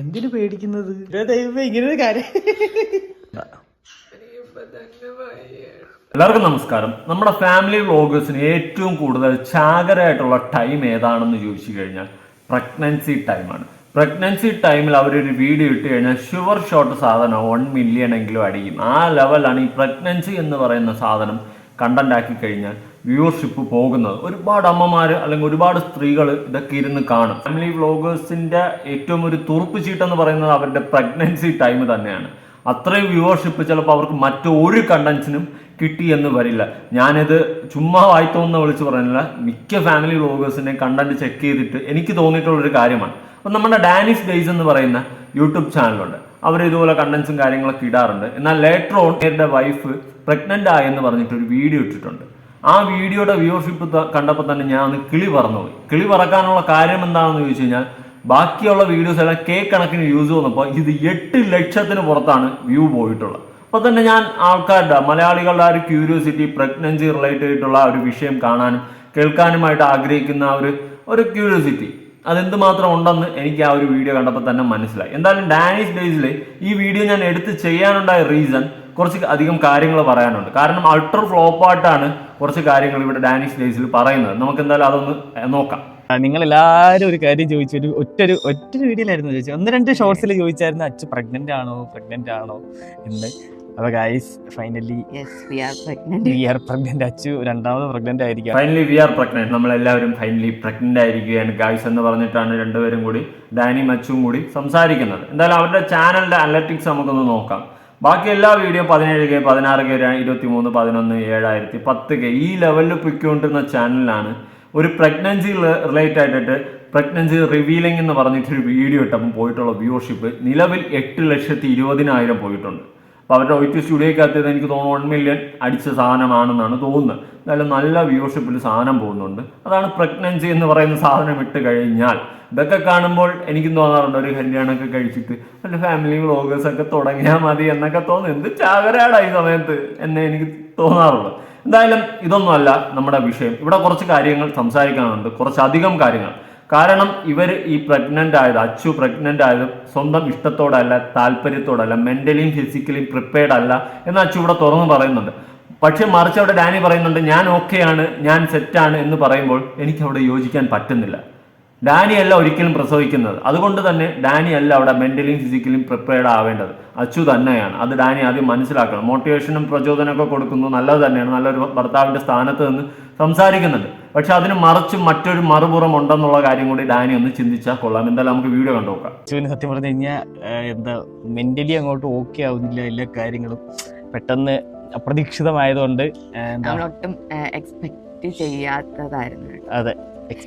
എന്തിനു പേടിക്കുന്നത്? കാര്യം. എല്ലാവർക്കും നമസ്കാരം. നമ്മുടെ ഫാമിലി വ്ളോഗേഴ്സിന് ഏറ്റവും കൂടുതൽ ചാകരമായിട്ടുള്ള ടൈം ഏതാണെന്ന് ചോദിച്ചു കഴിഞ്ഞാൽ പ്രഗ്നൻസി ടൈമാണ് പ്രഗ്നൻസി ടൈമിൽ അവരൊരു വീഡിയോ ഇട്ട് കഴിഞ്ഞാൽ ഷുവർ ഷോട്ട് സാധനം വൺ മില്യൺ എങ്കിലും അടിക്കും. ആ ലെവലാണ് ഈ പ്രഗ്നൻസി എന്ന് പറയുന്ന സാധനം കണ്ടന്റ് ആക്കി കഴിഞ്ഞാൽ വ്യൂവർഷിപ്പ് പോകുന്നത് ഒരുപാട് അമ്മമാർ അല്ലെങ്കിൽ ഒരുപാട് സ്ത്രീകൾ ഇതൊക്കെ ഇരുന്ന് കാണും. ഫാമിലി വ്ളോഗേഴ്സിന്റെ ഏറ്റവും ഒരു തുറുപ്പ് ചീട്ടെന്ന് പറയുന്നത് അവരുടെ പ്രഗ്നൻസി ടൈം തന്നെയാണ്. അത്രയും വ്യൂവർഷിപ്പ് ചിലപ്പോൾ അവർക്ക് മറ്റൊരു കണ്ടൻസിനും കിട്ടി എന്ന് വരില്ല. ഞാനിത് ചുമ്മാ വായിത്തോന്ന് വിളിച്ച് പറയുന്നില്ല മിക്ക ഫാമിലി വ്ളോഗേഴ്സിനെ കണ്ടന്റ് ചെക്ക് ചെയ്തിട്ട് എനിക്ക് തോന്നിയിട്ടുള്ളൊരു കാര്യമാണ്. അപ്പം നമ്മുടെ ഡാനിഷ് ഡേയ്സ് എന്ന് പറയുന്ന യൂട്യൂബ് ചാനലുണ്ട് അവർ ഇതുപോലെ കണ്ടൻസും കാര്യങ്ങളൊക്കെ ഇടാറുണ്ട്. എന്നാൽ ലേറ്റർ ഓൺ എന്റെ വൈഫ് പ്രഗ്നന്റ് ആയെന്ന് പറഞ്ഞിട്ട് ഒരു വീഡിയോ ഇട്ടിട്ടുണ്ട്. ആ വീഡിയോയുടെ വ്യൂവർഷിപ്പ് കണ്ടപ്പോൾ തന്നെ ഞാൻ ഒന്ന് കിളി പറന്നുപോയി. കിളി പറക്കാനുള്ള കാര്യം എന്താണെന്ന് ചോദിച്ചു കഴിഞ്ഞാൽ ബാക്കിയുള്ള വീഡിയോസ് എല്ലാം കേ കണക്കിന് വ്യൂസ് വന്നപ്പോൾ ഇത് എട്ട് ലക്ഷത്തിന് പുറത്താണ് വ്യൂ പോയിട്ടുള്ളത്. അപ്പോൾ തന്നെ ഞാൻ ആൾക്കാരുടെ മലയാളികളുടെ ആ ഒരു ക്യൂരിയോസിറ്റി പ്രഗ്നൻസി റിലേറ്റഡ് ആയിട്ടുള്ള ഒരു വിഷയം കാണാനും കേൾക്കാനുമായിട്ട് ആഗ്രഹിക്കുന്ന ഒരു ഒരു ക്യൂരിയോസിറ്റി അതെന്തുമാത്രം ഉണ്ടെന്ന് എനിക്ക് ആ ഒരു വീഡിയോ കണ്ടപ്പോൾ തന്നെ മനസ്സിലായി. എന്തായാലും ഡാനിഷ് ഡേയ്സിൽ ഈ വീഡിയോ ഞാൻ എടുത്ത് ചെയ്യാനുണ്ടായ റീസൺ കുറച്ച് അധികം കാര്യങ്ങൾ പറയാനുണ്ട്. കാരണം അൾട്ര ഫ്ലോപ്പായിട്ടാണ് കുറച്ച് കാര്യങ്ങൾ ഇവിടെ ഡാനിഷ് ഡേയ്സിൽ പറയുന്നത്. നമുക്ക് എന്തായാലും അതൊന്ന് നോക്കാം. നിങ്ങൾ എല്ലാവരും ഒരു കാര്യം ചോദിച്ചു. ഒരു ഒറ്റൊരു ഒറ്റൊരു വീഡിയോയിലായിരുന്നു ചോദിച്ചു ഒന്ന് രണ്ട് ഷോർട്സിൽ ചോദിച്ചായിരുന്നു അച്ഛൻ പ്രഗ്നന്റ് ആണോ? പ്രഗ്നന്റ് ആണോ? എന്ന്. അപ്പൊ guys finally we are pregnant Achu രണ്ടാമത് പ്രഗ്നന്റ് ആയിരിക്കും ഫൈനലി വി ആർ പ്രഗ്നന്റ് നമ്മളെല്ലാവരും ഫൈനലി പ്രഗ്നന്റ് ആയിരിക്കുകയാണ്. ഗൈസ് എന്ന് പറഞ്ഞിട്ടാണ് രണ്ടുപേരും കൂടി ഡാനിയും മച്ചും കൂടി സംസാരിക്കുന്നത്. എന്തായാലും അവരുടെ ചാനലിന്റെ അനലറ്റിക്സ് നമുക്കൊന്ന് നോക്കാം. ബാക്കി എല്ലാ വീഡിയോ പതിനേഴ് കെ പതിനാറ് കെ ഇരുപത്തി മൂന്ന് പതിനൊന്ന് ഏഴായിരത്തി പത്ത് കെ. ഈ ലെവലിൽ പൊയ്ക്കൊണ്ടിരുന്ന ചാനലിലാണ് ഒരു പ്രഗ്നൻസി റിലേറ്റ് ആയിട്ടിട്ട് പ്രഗ്നൻസി റിവീലിംഗ് എന്ന് പറഞ്ഞിട്ടൊരു വീഡിയോ ഇട്ടപ്പം പോയിട്ടുള്ള വ്യൂവർഷിപ്പ് നിലവിൽ എട്ട് ലക്ഷത്തി ഇരുപതിനായിരം പോയിട്ടുണ്ട്. അപ്പോൾ അവരുടെ ഒറ്റ സ്റ്റുഡിയോക്കകത്ത് എനിക്ക് തോന്നുന്നു വൺ മില്യൺ അടിച്ച സാധനമാണെന്നാണ് തോന്നുന്നത്. എന്തായാലും നല്ല വ്യൂവർഷിപ്പിൽ സാധനം പോകുന്നുണ്ട്. അതാണ് പ്രഗ്നൻസി എന്ന് പറയുന്ന സാധനം ഇട്ട് കഴിഞ്ഞാൽ ഇതൊക്കെ കാണുമ്പോൾ എനിക്ക് തോന്നാറുണ്ട് ഒരു കല്യാണമൊക്കെ കഴിച്ചിട്ട് നല്ല ഫാമിലി വ്ളോഗേഴ്സ് ഒക്കെ തുടങ്ങിയാൽ മതി എന്നൊക്കെ തോന്നുന്നു എന്ത് ചാകരാടാ ഈ സമയത്ത് എന്നെ എനിക്ക് തോന്നാറുള്ളൂ. എന്തായാലും ഇതൊന്നുമല്ല നമ്മുടെ വിഷയം. ഇവിടെ കുറച്ച് കാര്യങ്ങൾ സംസാരിക്കാനുണ്ട്. കുറച്ചധികം കാര്യങ്ങൾ. കാരണം ഇവർ ഈ പ്രഗ്നന്റ് ആയത് അച്ചു പ്രഗ്നന്റ് ആയത് സ്വന്തം ഇഷ്ടത്തോടല്ല താല്പര്യത്തോടല്ല മെന്റലിയും ഫിസിക്കലിയും പ്രിപ്പയർഡ് അല്ല എന്ന് അച്ചു ഇവിടെ തുറന്നു പറയുന്നുണ്ട്. പക്ഷെ മറിച്ച് അവിടെ ഡാനി പറയുന്നുണ്ട് ഞാൻ ഓക്കെയാണ് ഞാൻ സെറ്റാണ് എന്ന് പറയുമ്പോൾ എനിക്ക് അവിടെ യോജിക്കാൻ പറ്റുന്നില്ല. ഡാനി അല്ല ഒരിക്കലും പ്രസവിക്കുന്നത്. അതുകൊണ്ട് തന്നെ ഡാനി അല്ല അവിടെ മെന്റലിയും ഫിസിക്കലിയും പ്രിപ്പയർഡ് ആവേണ്ടത്. അച്ചു തന്നെയാണ്. അത് ഡാനി ആദ്യം മനസ്സിലാക്കണം. മോട്ടിവേഷനും പ്രചോദനമൊക്കെ കൊടുക്കുന്നു. നല്ലത് തന്നെയാണ്. നല്ലൊരു ഭർത്താവിന്റെ സ്ഥാനത്ത് നിന്ന് സംസാരിക്കുന്നുണ്ട്. പക്ഷെ അതിന് മറിച്ച് മറ്റൊരു മറുപുറം ഉണ്ടെന്നുള്ള കാര്യം കൂടി ഡാനി ഒന്ന് ചിന്തിച്ചാൽ കൊള്ളാം. എന്തായാലും നമുക്ക് വീഡിയോ കണ്ടു നോക്കാം. അച്ചുവിന് സത്യം പറഞ്ഞു കഴിഞ്ഞാൽ എന്താ മെന്റലി അങ്ങോട്ട് ഓക്കെ ആവുന്നില്ല. എല്ലാ കാര്യങ്ങളും പെട്ടെന്ന് അപ്രതീക്ഷിതമായതുകൊണ്ട് എക്സ്പെക്ട് ചെയ്യാത്തതായിരുന്നു. അതെ.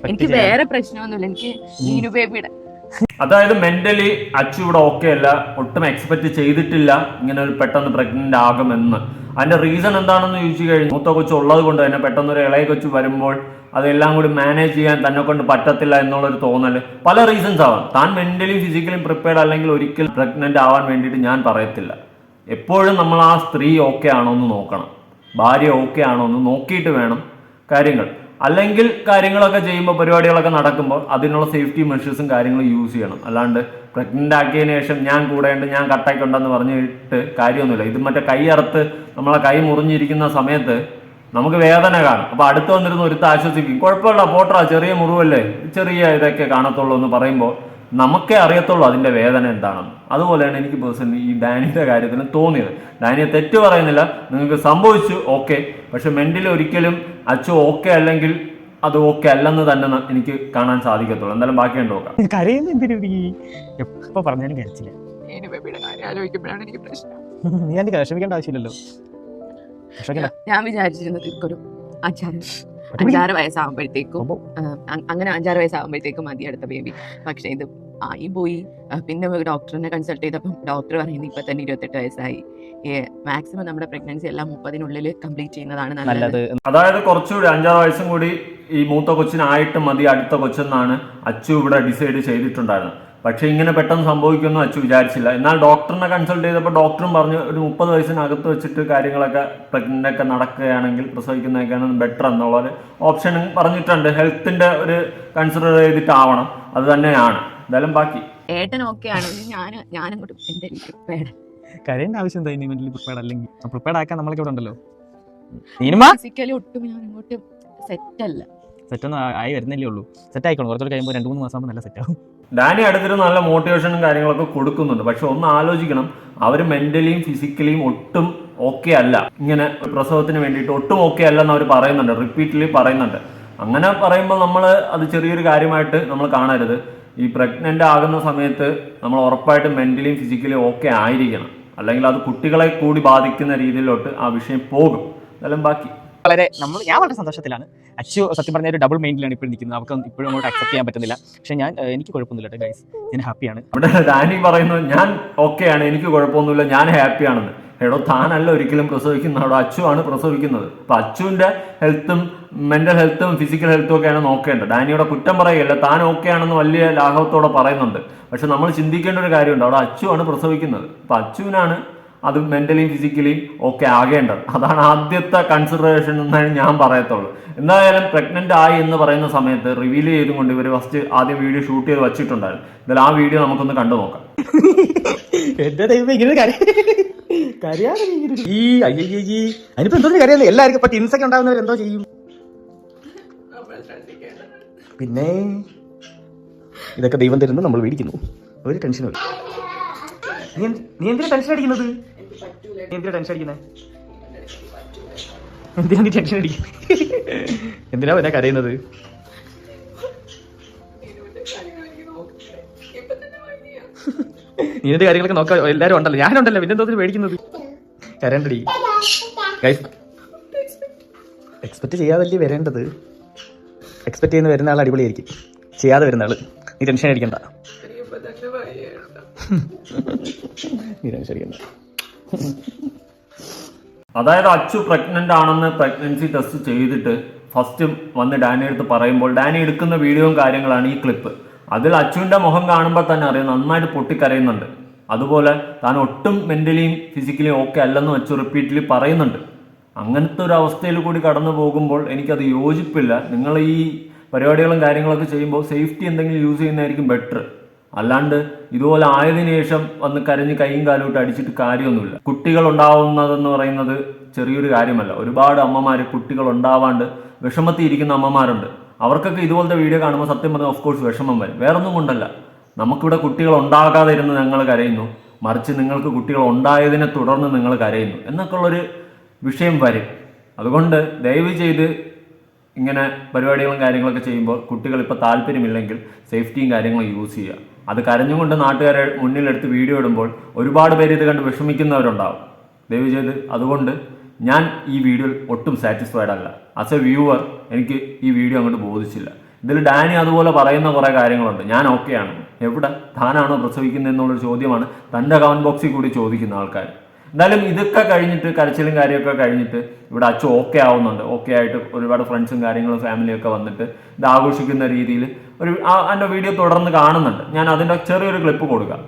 എനിക്ക് വേറെ പ്രശ്നമൊന്നുമില്ല. എനിക്ക് നീനു ബേബിയുടെ അതായത് മെന്റലി അച്ചു ഇവിടെ ഓക്കെ അല്ല. ഒട്ടും എക്സ്പെക്ട് ചെയ്തിട്ടില്ല. ഇങ്ങനെ ഒരു പെട്ടെന്ന് പ്രഗ്നന്റ് ആകുമെന്ന്. അതിന്റെ റീസൺ എന്താണെന്ന് ചോദിച്ചു കഴിഞ്ഞാൽ മൂത്ത കൊച്ചു ഉള്ളത് കൊണ്ട് തന്നെ പെട്ടെന്ന് ഒരു ഇളയ കൊച്ചു വരുമ്പോൾ അതെല്ലാം കൂടി മാനേജ് ചെയ്യാൻ തന്നെ കൊണ്ട് പറ്റത്തില്ല എന്നുള്ളൊരു തോന്നൽ പല റീസൺസ് ആവാം. താൻ മെന്റലിയും ഫിസിക്കലിയും പ്രിപ്പയർഡ് അല്ലെങ്കിൽ ഒരിക്കലും പ്രഗ്നന്റ് ആവാൻ വേണ്ടിയിട്ട് ഞാൻ പറയത്തില്ല. എപ്പോഴും നമ്മൾ ആ സ്ത്രീ ഓക്കെ ആണോ എന്ന് നോക്കണം. ഭാര്യ ഓക്കെ ആണോ എന്ന് നോക്കിയിട്ട് വേണം കാര്യങ്ങൾ. അല്ലെങ്കിൽ കാര്യങ്ങളൊക്കെ ചെയ്യുമ്പോൾ പരിപാടികളൊക്കെ നടക്കുമ്പോൾ അതിനുള്ള സേഫ്റ്റി മെഷേഴ്സും കാര്യങ്ങളും യൂസ് ചെയ്യണം. അല്ലാണ്ട് പ്രഗ്നന്റ് ആക്കിയതിന് ശേഷം ഞാൻ കൂടെയുണ്ട് ഞാൻ കട്ടായിക്കൊണ്ടെന്ന് പറഞ്ഞിട്ട് കാര്യമൊന്നുമില്ല. ഇത് മറ്റേ കൈ അറുത്ത് നമ്മളെ കൈ മുറിഞ്ഞിരിക്കുന്ന സമയത്ത് നമുക്ക് വേദന കാണും. അപ്പോൾ അടുത്ത് വന്നിരുന്ന ഒരുത്ത ആശ്വസിക്കും കുഴപ്പമില്ല പോട്ടറ ചെറിയ മുറിവല്ലേ? ചെറിയ ഇതൊക്കെ കാണത്തുള്ളൂ എന്ന് പറയുമ്പോൾ നമുക്കേ അറിയത്തുള്ളൂ അതിന്റെ വേദന എന്താണെന്ന്. അതുപോലെയാണ് എനിക്ക് പേഴ്സണലി ഈ ഡാനിയുടെ കാര്യത്തിന് തോന്നിയത്. ഡാനിയെ തെറ്റ് പറയുന്നില്ല നിങ്ങൾക്ക് സംഭവിച്ചു ഓക്കെ പക്ഷെ മെന്റലി ഒരിക്കലും അച്ചു ഓക്കെ അല്ലെങ്കിൽ അത് ഓക്കെ അല്ലെന്ന് തന്നെ എനിക്ക് കാണാൻ സാധിക്കത്തുള്ളൂ. എന്തായാലും ബാക്കി ഉണ്ട് നോക്കാം എപ്പോ പറഞ്ഞാലും കരച്ചില്ല എനിക്ക് നീ അതിന് വിഷമിക്കേണ്ട ആവശ്യമില്ലല്ലോ. വിഷമിക്കണ്ട. ഞാൻ വിചാരിച്ചിരുന്നത് ഒരു അഞ്ചാറ് അഞ്ചാറ് വയസ്സാകുമ്പോഴത്തേക്കും അങ്ങനെ അഞ്ചാറ് വയസ്സാകുമ്പോഴത്തേക്കും മതി അടുത്ത ബേബി പക്ഷേ ഇത് ആയി പോയി പിന്നെ ഡോക്ടറിനെ കൺസൾട്ട് ചെയ്തപ്പം ഡോക്ടർ പറയുന്നത് ഇപ്പൊ തന്നെ ഇരുപത്തെട്ട് വയസ്സായി. മാക്സിമം നമ്മുടെ പ്രഗ്നൻസി എല്ലാം മുപ്പതിനുള്ളിൽ കംപ്ലീറ്റ് ചെയ്യുന്നതാണ് നല്ലത്. അതായത് കുറച്ചുകൂടി അഞ്ചാറ് വയസ്സും കൂടി ഈ മൂത്ത കൊച്ചിനായിട്ട് മതി അടുത്ത കൊച്ചെന്നാണ് അച്ചു ഇവിടെ ഡിസൈഡ് ചെയ്തിട്ടുണ്ടായിരുന്നത്. പക്ഷേ ഇങ്ങനെ പെട്ടെന്ന് സംഭവിക്കുമെന്ന് അച്ചു വിചാരിച്ചില്ല. എന്നാൽ ഡോക്ടറിനെ കൺസൾട്ട് ചെയ്തപ്പോൾ ഡോക്ടറും പറഞ്ഞു ഒരു മുപ്പത് വയസ്സിനകത്ത് വെച്ചിട്ട് കാര്യങ്ങളൊക്കെ പ്രഗ്നന്റ് ഒക്കെ നടക്കുകയാണെങ്കിൽ പ്രസവിക്കുന്നതൊക്കെയാണ് ബെറ്റർ എന്നുള്ള ഒരു ഓപ്ഷൻ പറഞ്ഞിട്ടുണ്ട്. ഹെൽത്തിന്റെ ഒരു കൺസിഡർ ചെയ്തിട്ടാവണം. അത് തന്നെയാണ്. എന്തായാലും ബാക്കി. ഏട്ടൻ ഓക്കെ ആണ്. ഞാൻ ഞാൻ അങ്ങോട്ട് എന്റെ പ്രിപ്പയർഡ് കരയേണ്ട ആവശ്യം എന്താ? ഇനി മെന്റലി പ്രിപ്പയർഡ് അല്ലെങ്കിൽ പ്രിപ്പയർഡ് ആക്കാൻ നമ്മളൊക്കെ ഇവിടെ ഉണ്ടല്ലോ. ഫിസിക്കലി ഒട്ടും ഞാൻ അങ്ങോട്ട് സെറ്റ് അല്ല. സെറ്റ് ഒന്നും ആയി വരുന്നില്ലേ ഉള്ളൂ. സെറ്റ് ആയിക്കോളും. കുറച്ചുകൂടെ കഴിയുമ്പോൾ രണ്ട് മൂന്ന് മാസം ആകുമ്പോൾ നല്ല സെറ്റ് ആവും. ഡാനി അടുത്തിട്ട് നല്ല മോട്ടിവേഷനും കാര്യങ്ങളൊക്കെ കൊടുക്കുന്നുണ്ട്. പക്ഷെ ഒന്ന് ആലോചിക്കണം. അവർ മെന്റലിയും ഫിസിക്കലിയും ഒട്ടും ഓക്കെ അല്ല. ഇങ്ങനെ പ്രസവത്തിന് വേണ്ടിയിട്ട് ഒട്ടും ഓക്കെ അല്ലെന്ന് അവർ പറയുന്നുണ്ട്. റിപ്പീറ്റ്ലി പറയുന്നുണ്ട്. അങ്ങനെ പറയുമ്പോൾ നമ്മൾ അത് ചെറിയൊരു കാര്യമായിട്ട് നമ്മൾ കാണരുത്. ഈ പ്രഗ്നന്റ് ആകുന്ന സമയത്ത് നമ്മൾ ഉറപ്പായിട്ടും മെന്റലിയും ഫിസിക്കലിയും ഓക്കെ ആയിരിക്കണം. അല്ലെങ്കിൽ അത് കുട്ടികളെ കൂടി ബാധിക്കുന്ന രീതിയിലോട്ട് ആ വിഷയം പോകും. അതെല്ലാം ബാക്കി. വളരെ നമ്മൾ ഞാൻ വളരെ സന്തോഷത്തിലാണ്. അച്ചു സത്യം പറഞ്ഞ ഒരു ഡബിൾ മൈൻഡിലാണ് ഇപ്പോൾ നിൽക്കുന്നത് അവർക്ക് ഇപ്പോഴും അങ്ങോട്ട് അക്സെപ്റ്റ് ചെയ്യാൻ പറ്റുന്നില്ല. പക്ഷേ ഞാൻ എനിക്ക് കുഴപ്പമൊന്നുമില്ല കേട്ടോ ഗൈസ് ഞാൻ ഹാപ്പിയാണ് അവിടെ ഡാനി പറയുന്നു ഞാൻ ഓക്കെയാണ് എനിക്ക് കുഴപ്പമൊന്നുമില്ല. ഞാൻ ഹാപ്പിയാണെന്ന് എടോ താനല്ല ഒരിക്കലും പ്രസവിക്കുന്നത്. അവിടെ അച്ചു ആണ് പ്രസവിക്കുന്നത്. അപ്പൊ അച്ചുവിന്റെ ഹെൽത്തും മെന്റൽ ഹെൽത്തും ഫിസിക്കൽ ഹെൽത്തും ഒക്കെയാണ് നോക്കേണ്ടത്. ഡാനിയുടെ കുറ്റം പറയുകയല്ല താൻ ഓക്കെ ആണെന്ന് വലിയ ലാഘവത്തോടെ പറയുന്നുണ്ട്. പക്ഷെ നമ്മൾ ചിന്തിക്കേണ്ട ഒരു കാര്യമുണ്ട്. അവിടെ അച്ചുവാണ് പ്രസവിക്കുന്നത്. അപ്പൊ അച്ചുവിനാണ് അത് മെന്റലിയും ഫിസിക്കലിയും ഒക്കെ ആകേണ്ടത്. അതാണ് ആദ്യത്തെ കൺസിഡറേഷൻ എന്നാണ് ഞാൻ പറയത്തുള്ളൂ. എന്തായാലും പ്രഗ്നന്റ് ആയി എന്ന് പറയുന്ന സമയത്ത് റിവീൽ ചെയ്തുകൊണ്ട് ഇവർ ഫസ്റ്റ് ആദ്യം വീഡിയോ ഷൂട്ട് ചെയ്ത് വെച്ചിട്ടുണ്ടായിരുന്നു. എന്തായാലും ആ വീഡിയോ നമുക്കൊന്ന് കണ്ടു നോക്കാം. ഈ അയ്യയ്യേ അതിനിപ്പോ എന്തോ കരയാതെ എല്ലാവർക്കും ഇപ്പൊ ഉണ്ടാകുന്നവർ എന്തോ ചെയ്യും? പിന്നെ ഇതൊക്കെ ദൈവം തരുന്നു നമ്മൾ മേടിക്കുന്നു. ഒരു ടെൻഷൻ ഇല്ല. നീ എന്തിനാ ടെൻഷൻ അടിക്കുന്നത്? നീ എന്തിനാ ടെൻഷൻ അടിക്കുന്നത് എന്തിനാ നീ ടെൻഷൻ അടിക്കുന്നത് എന്തിനാ പിന്നെ കരയുന്നത്? ഇതിന്റെ കാര്യങ്ങൾ എനിക്ക് നോക്കട്ടെ ഇപ്പൊ തന്നെ വയ്യ നീ എന്റെ കാര്യങ്ങളൊക്കെ നോക്കാം? എല്ലാരും ഉണ്ടല്ലോ. ഞാനുണ്ടല്ലോ. പിന്നെ എന്തോ മേടിക്കുന്നത് കരണ്ടടി എക്സ്പെക്ട് ചെയ്യാതല്ലേ വരേണ്ടത്? എക്സ്പെക്ട് ചെയ്യുന്ന വരുന്ന ആൾ അടിപൊളിയായിരിക്കും. ചെയ്യാതെ വരുന്ന ആൾ. നീ ടെൻഷൻ അടിക്കണ്ട. നീ ടെൻഷൻ അതായത് അച്ചു പ്രഗ്നന്റ് ആണെന്ന് പ്രഗ്നൻസി ടെസ്റ്റ് ചെയ്തിട്ട് ഫസ്റ്റ് വന്ന് ഡാനി എടുത്ത് പറയുമ്പോൾ ഡാനി എടുക്കുന്ന വീഡിയോയും കാര്യങ്ങളാണ് ഈ ക്ലിപ്പ് അതിൽ അച്ചുവിന്റെ മുഖം കാണുമ്പോൾ തന്നെ അറിയാം നന്നായിട്ട് പൊട്ടിക്കരയുന്നുണ്ട്. അതുപോലെ താൻ ഒട്ടും മെന്റലിയും ഫിസിക്കലിയും ഓക്കെ അല്ലെന്ന് അച്ചു റിപ്പീറ്റ്ലി പറയുന്നുണ്ട്. അങ്ങനത്തെ ഒരു അവസ്ഥയിൽ കൂടി കടന്നു പോകുമ്പോൾ എനിക്കത് യോജിപ്പില്ല. നിങ്ങൾ ഈ പരിപാടികളും കാര്യങ്ങളൊക്കെ ചെയ്യുമ്പോൾ സേഫ്റ്റി എന്തെങ്കിലും യൂസ് ചെയ്യുന്നതായിരിക്കും ബെറ്റർ അല്ലാണ്ട് ഇതുപോലെ ആയതിനു ശേഷം വന്ന് കരഞ്ഞ് കൈയും കാലും ഇട്ട് അടിച്ചിട്ട് കാര്യമൊന്നുമില്ല. കുട്ടികൾ ഉണ്ടാവുന്നതെന്ന് പറയുന്നത് ചെറിയൊരു കാര്യമല്ല. ഒരുപാട് അമ്മമാർ കുട്ടികൾ ഉണ്ടാവാണ്ട് വിഷമത്തിയിരിക്കുന്ന അമ്മമാരുണ്ട്. അവർക്കൊക്കെ ഇതുപോലത്തെ വീഡിയോ കാണുമ്പോൾ സത്യം പറഞ്ഞാൽ ഓഫ് കോഴ്സ് വിഷമം വരും. വേറൊന്നും കൊണ്ടല്ല. നമുക്കിവിടെ കുട്ടികൾ ഉണ്ടാകാതെ ഇരുന്ന് ഞങ്ങൾ കരയുന്നു. മറിച്ച് നിങ്ങൾക്ക് കുട്ടികൾ ഉണ്ടായതിനെ തുടർന്ന് നിങ്ങൾ കരയുന്നു. എന്നൊക്കെ ഉള്ളൊരു വിഷയം വരും. അതുകൊണ്ട് ദയവ് ചെയ്ത് ഇങ്ങനെ പരിപാടികളും കാര്യങ്ങളൊക്കെ ചെയ്യുമ്പോൾ കുട്ടികൾ ഇപ്പോൾ താല്പര്യമില്ലെങ്കിൽ സേഫ്റ്റിയും കാര്യങ്ങളും യൂസ് ചെയ്യുക. അത് കരഞ്ഞുകൊണ്ട് നാട്ടുകാരെ മുന്നിലെടുത്ത് വീഡിയോ ഇടുമ്പോൾ ഒരുപാട് പേര് ഇത് കണ്ട് വിഷമിക്കുന്നവരുണ്ടാവും. ദയവ് ചെയ്ത് അതുകൊണ്ട് ഞാൻ ഈ വീഡിയോയിൽ ഒട്ടും സാറ്റിസ്ഫൈഡ് അല്ല. ആസ് എ വ്യൂവർ എനിക്ക് ഈ വീഡിയോ അങ്ങോട്ട് ബോധിച്ചില്ല. ഇതിൽ ഡാനി അതുപോലെ പറയുന്ന കുറേ കാര്യങ്ങളുണ്ട്. ഞാൻ ഓക്കെയാണ് എവിടെ താനാണോ പ്രസവിക്കുന്നത് എന്നുള്ളൊരു ചോദ്യമാണ് തന്റെ കമന്റ് ബോക്സിൽ കൂടി ചോദിക്കുന്ന ആൾക്കാർ. എന്തായാലും ഇതൊക്കെ കഴിഞ്ഞിട്ട് കരച്ചിലും കാര്യമൊക്കെ കഴിഞ്ഞിട്ട് ഇവിടെ അച്ഛൻ ഓക്കെ ആവുന്നുണ്ട്. ഓക്കെ ആയിട്ട് ഒരുപാട് ഫ്രണ്ട്സും കാര്യങ്ങളും ഫാമിലിയും ഒക്കെ വന്നിട്ട് ഇത് ആഘോഷിക്കുന്ന രീതിയിൽ ഒരു എന്റെ എന്റെ വീഡിയോ തുടർന്ന് കാണുന്നുണ്ട്. ഞാൻ അതിന്റെ ചെറിയൊരു ക്ലിപ്പ് കൊടുക്കാം.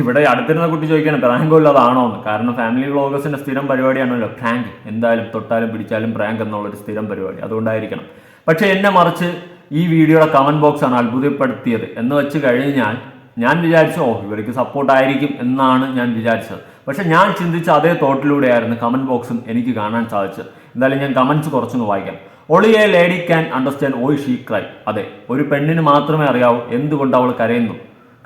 ഇവിടെ അടുത്തിരുന്ന കുട്ടി ചോദിക്കണം പ്രാങ്ക് ഉള്ളതാണോ എന്ന് കാരണം ഫാമിലി വ്ളോഗേഴ്സിന്റെ സ്ഥിരം പരിപാടിയാണല്ലോ പ്രാങ്ക്. എന്തായാലും തൊട്ടാലും പിടിച്ചാലും പ്രാങ്ക് എന്നുള്ളൊരു സ്ഥിരം പരിപാടി അതുകൊണ്ടായിരിക്കണം. പക്ഷെ എന്നെ മറിച്ച് ഈ വീഡിയോയുടെ കമന്റ് ബോക്സ് ആണ് അത്ഭുതപ്പെടുത്തിയത്. എന്ന് വെച്ച് കഴിഞ്ഞാൽ ഞാൻ വിചാരിച്ചു ഓ ഇവർക്ക് സപ്പോർട്ട് ആയിരിക്കും എന്നാണ് ഞാൻ വിചാരിച്ചത്. പക്ഷെ ഞാൻ ചിന്തിച്ച അതേ തോട്ടിലൂടെയായിരുന്നു കമന്റ് ബോക്സും എനിക്ക് കാണാൻ സാധിച്ചത്. എന്തായാലും ഞാൻ കമന്റ്സ് കുറച്ചൊന്ന് വായിക്കാം. ഒളി a lady can understand oi she cry അതെ ഒരു പെണ്ണിന് മാത്രമേ അറിയാവൂ എന്തുകൊണ്ട് അവൾ കരയുന്നു.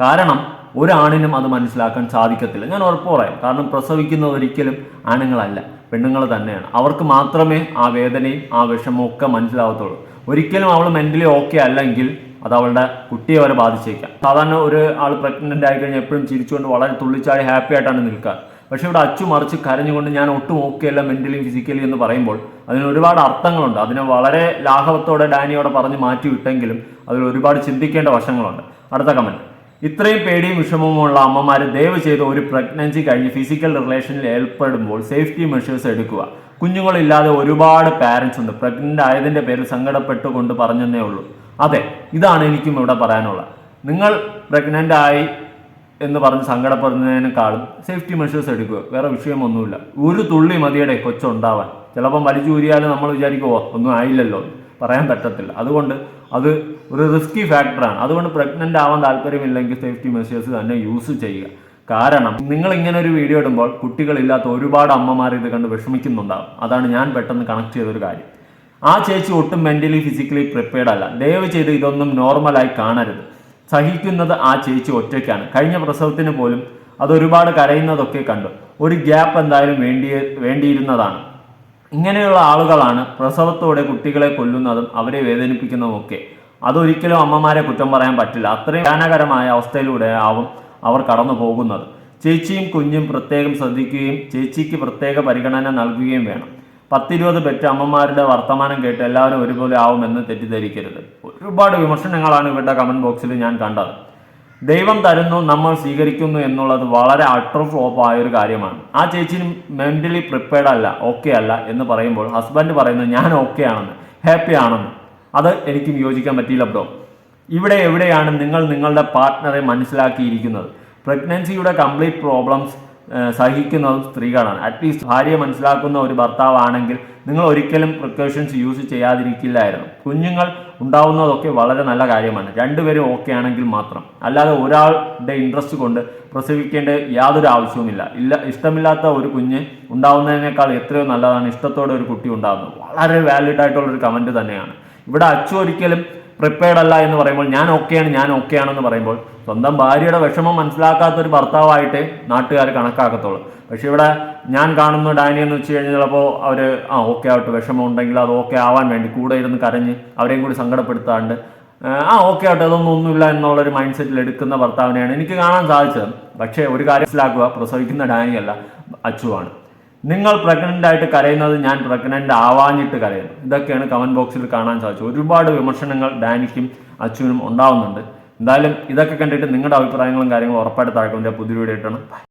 കാരണം ഒരാണിനും അത് മനസ്സിലാക്കാൻ സാധിക്കത്തില്ല. ഞാൻ ഉറപ്പ് പറയാം. കാരണം പ്രസവിക്കുന്നത് ഒരിക്കലും ആണുങ്ങളല്ല പെണ്ണുങ്ങൾ തന്നെയാണ്. അവർക്ക് മാത്രമേ ആ വേദനയും ആ വിഷമവും ഒക്കെ മനസ്സിലാവത്തുള്ളൂ. ഒരിക്കലും അവൾ മെന്റലി ഓക്കെ അല്ലെങ്കിൽ അത് അവളുടെ കുട്ടിയെ വരെ ബാധിച്ചേക്കാം. സാധാരണ ഒരു ആൾ പ്രഗ്നന്റ് ആയി കഴിഞ്ഞാൽ എപ്പോഴും ചിരിച്ചുകൊണ്ട് വളരെ തുള്ളിച്ചാടി ഹാപ്പി ആയിട്ടാണ് നിൽക്കുക. പക്ഷെ ഇവിടെ അച്ചു മറിച്ച് കരഞ്ഞുകൊണ്ട് ഞാൻ ഒട്ടും ഓക്കെ അല്ല മെന്റലി ഫിസിക്കലി എന്ന് പറയുമ്പോൾ അതിന് ഒരുപാട് അർത്ഥങ്ങളുണ്ട്. അതിനെ വളരെ ലാഘവത്തോടെ ഡാനിയോടെ പറഞ്ഞ് മാറ്റി വിട്ടെങ്കിലും അതിൽ ഒരുപാട് ചിന്തിക്കേണ്ട വശങ്ങളുണ്ട്. അടുത്ത കമന്റ് ഇത്രയും പേടിയും വിഷമവുമുള്ള അമ്മമാർ ദയവ് ചെയ്ത് ഒരു പ്രഗ്നൻസി കഴിഞ്ഞ് ഫിസിക്കൽ റിലേഷനിൽ ഏർപ്പെടുമ്പോൾ സേഫ്റ്റി മെഷേഴ്സ് എടുക്കുക. കുഞ്ഞുങ്ങളില്ലാതെ ഒരുപാട് പാരൻസ് ഉണ്ട്. പ്രഗ്നന്റ് ആയതിന്റെ പേരിൽ സങ്കടപ്പെട്ടുകൊണ്ട് പറഞ്ഞെന്നേ ഉള്ളൂ. അതെ ഇതാണ് എനിക്കും ഇവിടെ പറയാനുള്ളത്. നിങ്ങൾ പ്രഗ്നന്റ് ആയി എന്ന് പറഞ്ഞ് സങ്കടപ്പെടുന്നതിനേക്കാളും സേഫ്റ്റി മെഷേഴ്സ് എടുക്കുക. വേറെ വിഷയമൊന്നുമില്ല. ഒരു തുള്ളി മതിയുടെ കൊച്ചുണ്ടാവാൻ. ചിലപ്പം വലിച്ചൂരിയാലും നമ്മൾ വിചാരിക്കുമോ ഒന്നും ആയില്ലല്ലോ. പറയാൻ പറ്റത്തില്ല. അതുകൊണ്ട് അത് ഒരു റിസ്കി ഫാക്ടറാണ് അതുകൊണ്ട് പ്രഗ്നന്റ് ആവാൻ താല്പര്യമില്ലെങ്കിൽ സേഫ്റ്റി മെഷേഴ്സ് തന്നെ യൂസ് ചെയ്യുക. കാരണം നിങ്ങൾ ഇങ്ങനെ ഒരു വീഡിയോ ഇടുമ്പോൾ കുട്ടികളില്ലാത്ത ഒരുപാട് അമ്മമാർ ഇത് കണ്ട് വിഷമിക്കുന്നുണ്ടാവും. അതാണ് ഞാൻ പെട്ടെന്ന് കണക്ട് ചെയ്തൊരു കാര്യം. ആ ചേച്ചി ഒട്ടും മെന്റലി ഫിസിക്കലി പ്രിപ്പയർഡ് അല്ല. ദയവ് ചെയ്ത് ഇതൊന്നും നോർമലായി കാണരുത്. സഹിക്കുന്നത് ആ ചേച്ചി ഒറ്റയ്ക്കാണ്. കഴിഞ്ഞ പ്രസവത്തിന് പോലും അതൊരുപാട് കരയുന്നതൊക്കെ കണ്ടു. ഒരു ഗ്യാപ്പ് എന്തായാലും വേണ്ടി വേണ്ടിയിരുന്നതാണ്. ഇങ്ങനെയുള്ള ആളുകളാണ് പ്രസവത്തോടെ കുട്ടികളെ കൊല്ലുന്നതും അവരെ വേദനിപ്പിക്കുന്നതും ഒക്കെ അതൊരിക്കലും അമ്മമാരെ കുറ്റം പറയാൻ പറ്റില്ല. അത്രയും ഭയാനകരമായ അവസ്ഥയിലൂടെ ആവും അവർ കടന്നു പോകുന്നത്. ചേച്ചിയും കുഞ്ഞും പ്രത്യേകം ശ്രദ്ധിക്കുകയും ചേച്ചിക്ക് പ്രത്യേക പരിഗണന നൽകുകയും വേണം. പത്തിരുപത് പെറ്റ് അമ്മമാരുടെ വർത്തമാനം കേട്ട് എല്ലാവരും ഒരുപോലെ ആവുമെന്ന് തെറ്റിദ്ധരിക്കരുത്. ഒരുപാട് വിമർശനങ്ങളാണ് ഇവരുടെ കമന്റ് ബോക്സിൽ ഞാൻ കണ്ടത്. ദൈവം തരുന്നു നമ്മൾ സ്വീകരിക്കുന്നു എന്നുള്ളത് വളരെ അട്ടർ ഫ്ലോപ്പ് ആയ ഒരു കാര്യമാണ്. ആ ചേച്ചി മെന്റലി പ്രിപ്പയർഡ് അല്ല ഓക്കെ അല്ല എന്ന് പറയുമ്പോൾ ഹസ്ബൻഡ് പറയുന്നത് ഞാൻ ഓക്കെ ആണെന്ന് ഹാപ്പി ആണെന്ന്. അത് എനിക്കും യോജിക്കാൻ പറ്റിയില്ല ബ്രോ ഇവിടെ എവിടെയാണ് നിങ്ങൾ നിങ്ങളുടെ പാർട്ട്ണറെ മനസ്സിലാക്കിയിരിക്കുന്നത്? പ്രഗ്നൻസിയുടെ കംപ്ലീറ്റ് പ്രോബ്ലംസ് സഹിക്കുന്നതും സ്ത്രീകളാണ്. അറ്റ്ലീസ്റ്റ് ഭാര്യയെ മനസ്സിലാക്കുന്ന ഒരു ഭർത്താവാണെങ്കിൽ നിങ്ങൾ ഒരിക്കലും പ്രിക്കോഷൻസ് യൂസ് ചെയ്യാതിരിക്കില്ലായിരുന്നു. കുഞ്ഞുങ്ങൾ ഉണ്ടാവുന്നതൊക്കെ വളരെ നല്ല കാര്യമാണ്. രണ്ടുപേരും ഓക്കെ ആണെങ്കിൽ മാത്രം. അല്ലാതെ ഒരാളുടെ ഇൻട്രസ്റ്റ് കൊണ്ട് പ്രസവിക്കേണ്ട യാതൊരു ആവശ്യവുമില്ല ഇല്ല. ഇഷ്ടമില്ലാത്ത ഒരു കുഞ്ഞ് ഉണ്ടാവുന്നതിനേക്കാൾ എത്രയോ നല്ലതാണ് ഇഷ്ടത്തോടെ ഒരു കുട്ടി ഉണ്ടാകുന്നത് വളരെ വാലിഡ് ആയിട്ടുള്ള ഒരു കമന്റ് തന്നെയാണ്. ഇവിടെ അച്ചു ഒരിക്കലും പ്രിപ്പയർഡ് അല്ല എന്ന് പറയുമ്പോൾ ഞാൻ ഓക്കെയാണ് ഞാൻ ഓക്കെയാണെന്ന് പറയുമ്പോൾ സ്വന്തം ഭാര്യയുടെ വിഷമം മനസ്സിലാക്കാത്ത ഒരു ഭർത്താവായിട്ട് നാട്ടുകാർ കണക്കാക്കത്തുള്ളൂ. പക്ഷെ ഇവിടെ ഞാൻ കാണുന്ന ഡാനി എന്ന് വെച്ച് കഴിഞ്ഞാൽ ചിലപ്പോൾ അവർ ആ ഓക്കെ ആവട്ടെ വിഷമം ഉണ്ടെങ്കിൽ അത് ഓക്കെ ആവാൻ വേണ്ടി കൂടെ ഇരുന്ന് കരഞ്ഞ് അവരെയും കൂടി സങ്കടപ്പെടുത്താണ്ട് ആ ഓക്കെ ആവട്ടെ അതൊന്നും ഒന്നുമില്ല എന്നുള്ളൊരു മൈൻഡ് സെറ്റിൽ എടുക്കുന്ന ഭർത്താവിനെയാണ് എനിക്ക് കാണാൻ സാധിച്ചത്. പക്ഷേ ഒരു കാര്യം മനസ്സിലാക്കുക പ്രസവിക്കുന്ന ഡാനിയല്ല അച്ചുവാണ്. നിങ്ങൾ പ്രഗ്നന്റ് ആയിട്ട് കരയുന്നത് ഞാൻ പ്രഗ്നന്റ് ആവാഞ്ഞിട്ട് കരയുന്നു. ഇതൊക്കെയാണ് കമന്റ് ബോക്സിൽ കാണാൻ സാധിച്ചത്. ഒരുപാട് വിമർശനങ്ങൾ ഡാനിക്കും അച്ഛനും ഉണ്ടാവുന്നുണ്ട്. എന്തായാലും ഇതൊക്കെ കണ്ടിട്ട് നിങ്ങളുടെ അഭിപ്രായങ്ങളും കാര്യങ്ങളും ഉറപ്പായിട്ട് താഴ്ക്കുന്ന പുതിയ വീഡിയോ ഇട്ടാണ്